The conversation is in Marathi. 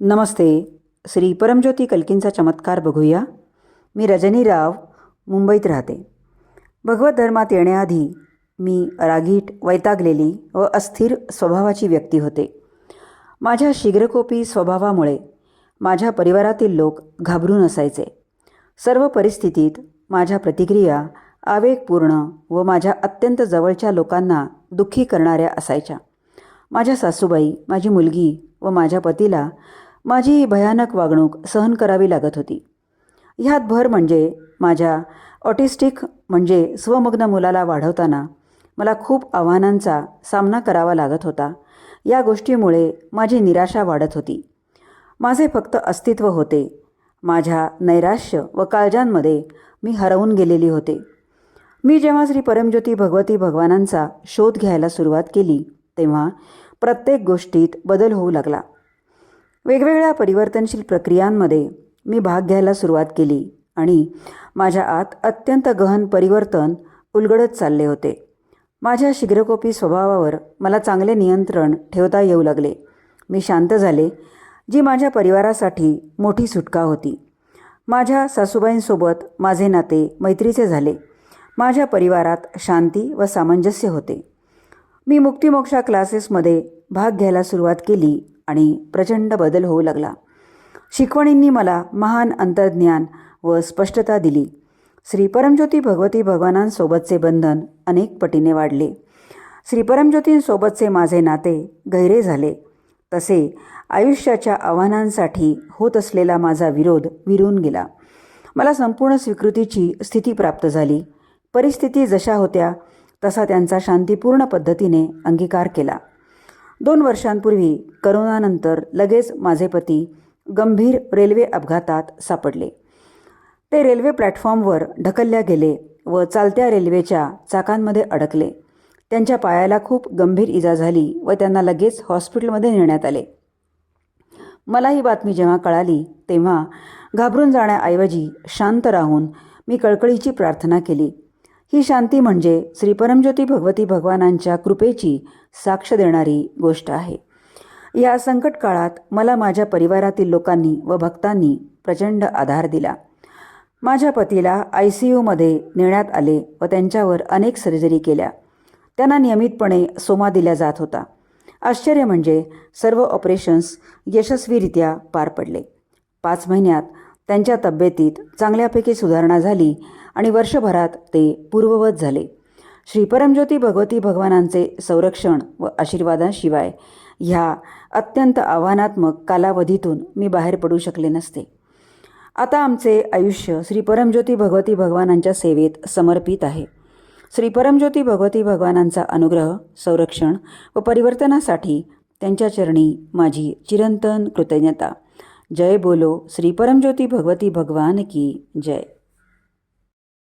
नमस्ते श्री परमज्योती कल्कींचा चमत्कार बघूया. मी रजनी राव मुंबईत राहते. भगवत धर्मात येण्याआधी मी रागीट वैतागलेली व अस्थिर स्वभावाची व्यक्ती होते. माझ्या शीघ्रकोपी स्वभावामुळे माझ्या परिवारातील लोक घाबरून असायचे. सर्व परिस्थितीत माझ्या प्रतिक्रिया आवेगपूर्ण व माझ्या अत्यंत जवळच्या लोकांना दुःखी करणाऱ्या असायच्या. माझ्या सासूबाई माझी मुलगी व माझ्या पतीला माझी ही भयानक वागणूक सहन करावी लागत होती. ह्यात भर म्हणजे माझ्या ऑटिस्टिक म्हणजे स्वमग्न मुलाला वाढवताना मला खूप आव्हानांचा सामना करावा लागत होता. या गोष्टीमुळे माझी निराशा वाढत होती. माझे फक्त अस्तित्व होते. माझ्या नैराश्य व काळजांमध्ये मी हरवून गेलेली होते. मी जेव्हा श्री परमज्योती भगवती भगवानांचा शोध घ्यायला सुरुवात केली तेव्हा प्रत्येक गोष्टीत बदल होऊ लागला. वेगवेगळ्या परिवर्तनशील प्रक्रियांमध्ये मी भाग घ्यायला सुरुवात केली आणि माझ्या आत अत्यंत गहन परिवर्तन उलगडत चालले होते. माझ्या शीघ्रकोपी स्वभावावर मला चांगले नियंत्रण ठेवता येऊ लागले. मी शांत झाले जी माझ्या परिवारासाठी मोठी सुटका होती. माझ्या सासूबाईंसोबत माझे नाते मैत्रीचे झाले. माझ्या परिवारात शांती व सामंजस्य होते. मी मुक्तिमोक्षा क्लासेसमध्ये भाग घ्यायला सुरुवात केली आणि प्रचंड बदल होऊ लागला. शिकवणींनी मला महान अंतर्ज्ञान व स्पष्टता दिली. श्री परमज्योती भगवती भगवानांसोबतचे बंधन अनेक पटीने वाढले. श्री परमज्योतींसोबतचे माझे नाते गहिरे झाले. तसे आयुष्याच्या आव्हानांसाठी होत असलेला माझा विरोध विरून गेला. मला संपूर्ण स्वीकृतीची स्थिती प्राप्त झाली. परिस्थिती जशा होत्या तसा त्यांचा शांतीपूर्ण पद्धतीने अंगीकार केला. दोन वर्षांपूर्वी करोनानंतर लगेच माझे पती गंभीर रेल्वे अपघातात सापडले. ते रेल्वे प्लॅटफॉर्मवर ढकलल्या गेले व चालत्या रेल्वेच्या चाकांमध्ये अडकले. त्यांच्या पायाला खूप गंभीर इजा झाली व त्यांना लगेच हॉस्पिटलमध्ये नेण्यात आले. मला ही बातमी जेव्हा कळाली तेव्हा घाबरून जाण्याऐवजी शांत राहून मी कळकळीची प्रार्थना केली. ही शांती म्हणजे श्री परमज्योती भगवती भगवानांच्या कृपेची साक्ष देणारी गोष्ट आहे. या संकट काळात मला माझ्या परिवारातील लोकांनी व भक्तांनी प्रचंड आधार दिला. माझ्या पतीला आय सी यूमध्ये नेण्यात आले व त्यांच्यावर अनेक सर्जरी केल्या. त्यांना नियमितपणे सोमा दिला जात होता. आश्चर्य म्हणजे सर्व ऑपरेशन्स यशस्वीरित्या पार पडले. पाच महिन्यात त्यांच्या तब्येतीत चांगल्यापैकी सुधारणा झाली आणि वर्षभरात ते पूर्ववत झाले. श्री परमज्योती भगवती भगवानांचे संरक्षण व आशीर्वादाशिवाय ह्या अत्यंत आव्हानात्मक कालावधीतून मी बाहेर पडू शकले नसते. आता आमचे आयुष्य श्री परमज्योती भगवती भगवानांच्या सेवेत समर्पित आहे. श्री परमज्योती भगवती भगवानांचा अनुग्रह संरक्षण व परिवर्तनासाठी त्यांच्या चरणी माझी चिरंतन कृतज्ञता. जय बोलो श्री परमज्योती भगवती भगवान की जय।